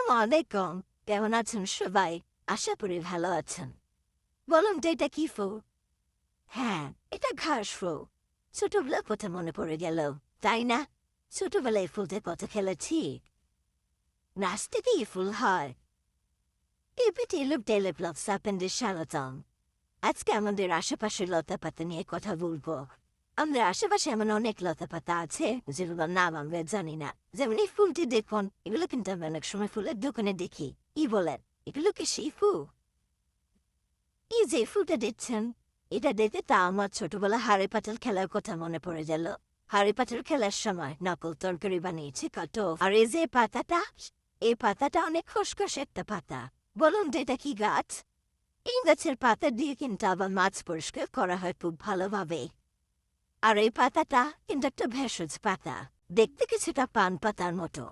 আসসালামু আলাইকুম। কেমন আছেন সবাই? আশা করি ভালো আছেন। বলুন তো এটা কি ফুল? হ্যাঁ এটা ঘাস ফুল। ছোটবেলা কথা মনে পড়ে গেল, তাই না? ছোটবেলায় ফুলতে কত খেলেছি। নাচতে দিয়ে ফুল হয়? এপিটি লুপ ডেলে ব্লক সাপেন্ডের স্বাগতম। আজকে আমাদের আশেপাশের লতা পাতা নিয়ে কথা বলব। আমাদের আশেপাশে এমন অনেক লতা পাতা আছে যেগুলোর নাম আমরা জানি না যেমন এই ফুলটি দেখুন এগুলো কিন্তু আমরা অনেক সময় ফুলের দোকানে দেখি ই বলেন এগুলো কি সেই ফুল এই যে ফুলটা দিচ্ছেন এটা দেখতে তা আমার ছোটবেলা হাড়ি পাতাল খেলার কথা মনে পড়ে গেল হাড়ি পাতাল খেলার সময় নকল তরকারি বানিয়েছি কত আর এই যে পাতাটা এই পাতাটা অনেক খসখস একটা পাতা বলুন তো এটা কি গাছ এই গাছের পাতা দিয়ে কিন্তু আবার মাছ পরিষ্কার করা হয় খুব ভালোভাবে আর এই পাতাটা কিন্তু একটা ভেষজ পাতা। দেখতে কিছুটা পান পাতার মতো।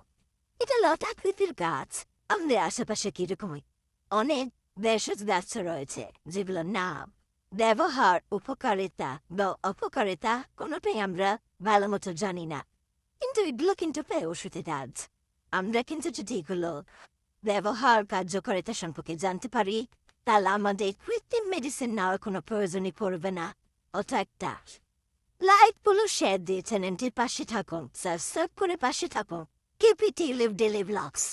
এটা লতাকৃতির গাছ। আমাদের আশেপাশে কীরকম অনেক ভেষজ গাছ রয়েছে, যেগুলোর নাম ব্যবহার, উপকারিতা বা অপকারিতা কোনোটাই আমরা ভালো মতো জানি না। কিন্তু এগুলো কিন্তু পেয়ে ওষুধের কাজ আমরা কিন্তু যদি এগুলো ব্যবহার কার্যকারিতা সম্পর্কে জানতে পারি, তাহলে আমাদের কৃত্রিম মেডিসিন নেওয়ার কোনো প্রয়োজনই পড়বে না। অত একটা লাইটগুলো শেয়ার দিয়ে চ্যানেলটির পাশে থাকুন সাবস্ক্রাইব করে পাশে থাকুন কেপিটি লিভ ডেলিভ ব্লগস